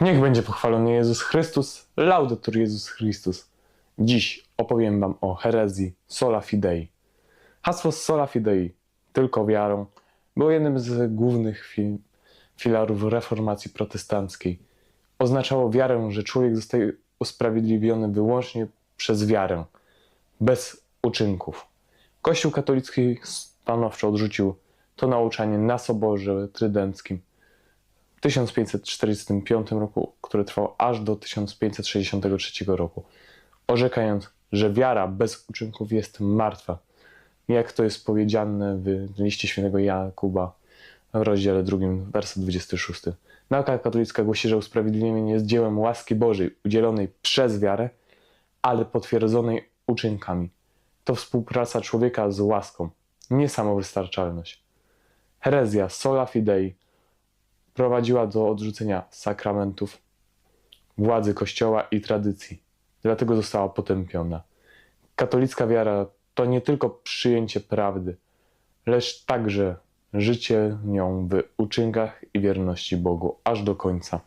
Niech będzie pochwalony Jezus Chrystus, laudetur Jezus Chrystus. Dziś opowiem Wam o herezji sola fidei. Hasło sola fidei, tylko wiarą, było jednym z głównych fi- filarów reformacji protestanckiej. Oznaczało wiarę, że człowiek zostaje usprawiedliwiony wyłącznie przez wiarę, bez uczynków. Kościół katolicki stanowczo odrzucił to nauczanie na Soborze Trydenckim 1545 roku, które trwało aż do 1563 roku, orzekając, że wiara bez uczynków jest martwa, jak to jest powiedziane w liście świętego Jakuba w rozdziale drugim, werset 26. Nauka katolicka głosi, że usprawiedliwienie jest dziełem łaski Bożej udzielonej przez wiarę, ale potwierdzonej uczynkami. To współpraca człowieka z łaską, nie samowystarczalność. Herezja sola fidei prowadziła do odrzucenia sakramentów, władzy Kościoła i tradycji. Dlatego została potępiona. Katolicka wiara to nie tylko przyjęcie prawdy, lecz także życie nią w uczynkach i wierności Bogu aż do końca.